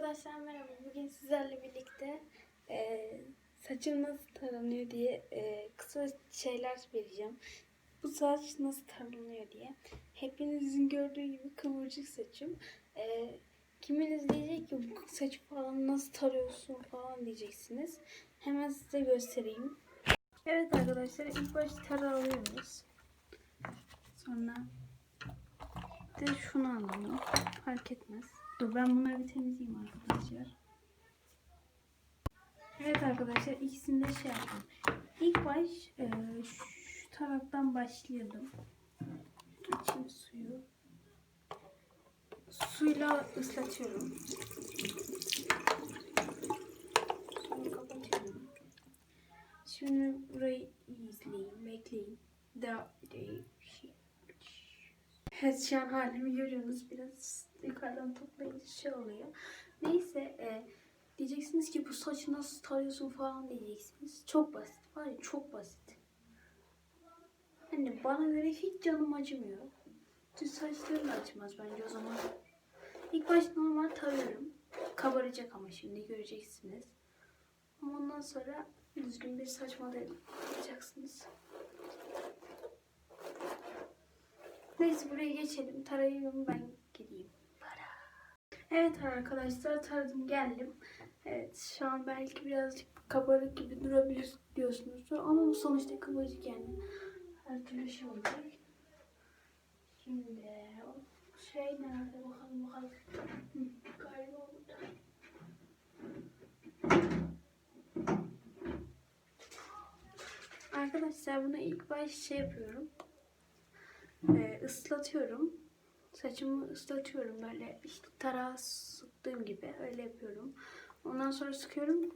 Arkadaşlar merhaba. Bugün sizlerle birlikte e, saçım nasıl taranıyor diye e, kısa şeyler vereceğim. Bu saç nasıl taranıyor diye. Hepinizin gördüğü gibi kıvırcık saçım. E, kiminiz diyecek ki bu saçı falan nasıl tarıyorsun falan diyeceksiniz. Hemen size göstereyim. Evet arkadaşlar ilk başta tara alıyoruz. Sonra de şunu alalım. Fark etmez. Dur ben bunları bir temizleyeyim arkadaşlar. Evet arkadaşlar ikisini de şey yaptım. İlk baş e, şu taraftan başlayalım. Açayım suyu. Suyla ıslatıyorum. Sonra kapatıyorum. Şimdi burayı izleyin, bekleyin. Bir şey Evet şu an halimi görüyorsunuz. Biraz yukarıdan toplayınca şey oluyor. Neyse e, diyeceksiniz ki bu saçı nasıl tarıyorsun falan diyeceksiniz. Çok basit. Var ya çok basit. Hani bana göre hiç canım acımıyor. Düz saçlarım da bence o zaman. İlk başta normal tarıyorum. Kabaracak ama şimdi göreceksiniz. Ama ondan sonra düzgün bir saç modeli yapacaksınız. Neyse buraya geçelim. Tarayayım ben gideyim. Evet arkadaşlar taradım geldim. Evet şu an belki birazcık kabarık gibi durabilir diyorsunuz. Ama bu sonuçta kıvırcık yani. Her türlü şey olacak. Şimdi şey nerede bakalım bakalım. Galiba burada. Arkadaşlar bunu ilk baş şey yapıyorum e, ıslatıyorum. Saçımı ıslatıyorum böyle işte tarağı sıktığım gibi öyle yapıyorum. Ondan sonra sıkıyorum.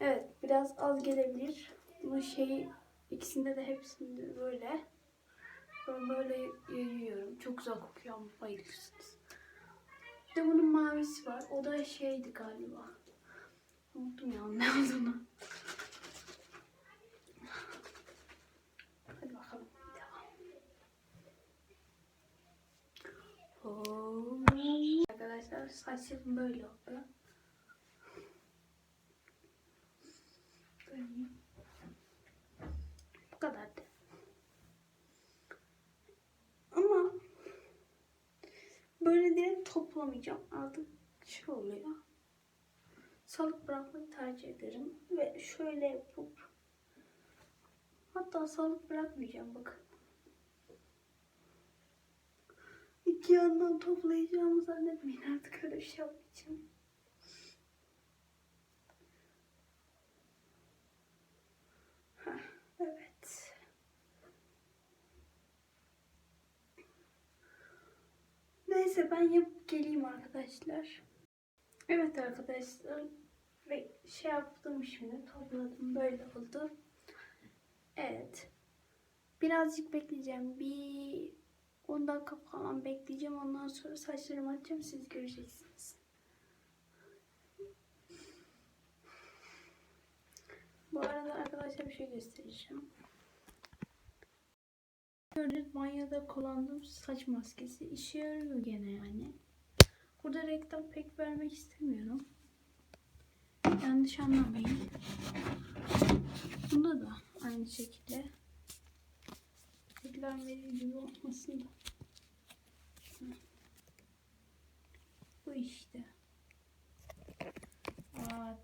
Evet biraz az gelebilir. Bu şeyi ikisinde de hepsinde böyle. Ben böyle yayıyorum. Çok güzel kokuyor ama bayılırsınız. Bir de bunun mavisi var. O da şeydi galiba. Unuttum ya ne olduğunu. Hadi bakalım. Devam. Arkadaşlar saçım böyle oldu. Bu kadardı. Ama böyle diye toplamayacağım. Artık şey oluyor. Salık bırakmayı tercih ederim. Ve şöyle yapıp hatta salık bırakmayacağım bakın. İki yandan toplayacağımı zannetmeyin artık öyle bir şey yapmayacağım. Evet. Neyse ben yapıp geleyim arkadaşlar. Evet arkadaşlar. Ve şey yaptım şimdi topladım böyle oldu. Evet. Birazcık bekleyeceğim. Bir 10 dakika falan bekleyeceğim. Ondan sonra saçlarımı açacağım. Siz göreceksiniz. Bu arada arkadaşlar bir şey göstereceğim. Gördüğünüz banyoda kullandığım saç maskesi işe yarıyor gene yani. Burada reklam pek vermek istemiyorum. Yanlış anlamayın. Bunda da aynı şekilde reklam veriyor gibi olmasın da. Bu işte. Aa.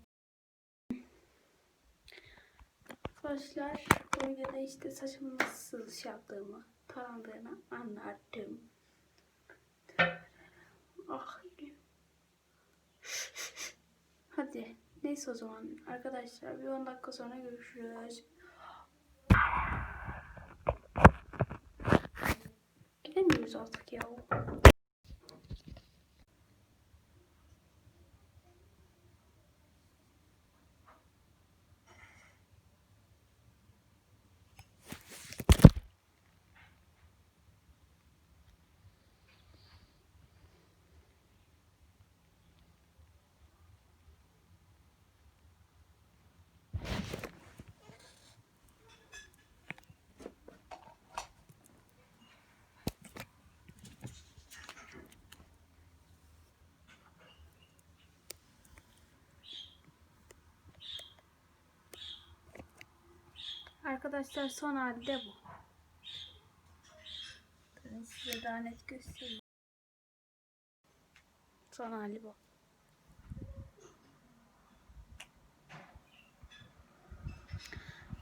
Arkadaşlar bu videoda işte saçımı nasıl şey yaptığımı, tarandığını anlattım. Ah. Hadi. Neyse o zaman arkadaşlar bir 10 dakika sonra görüşürüz. Gidemiyoruz artık ya. Arkadaşlar son hali de bu. Ben size daha net göstereyim. Son hali bu.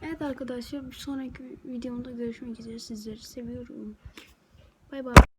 Evet arkadaşlar bir sonraki videomda görüşmek üzere. Sizleri seviyorum. Bay bay.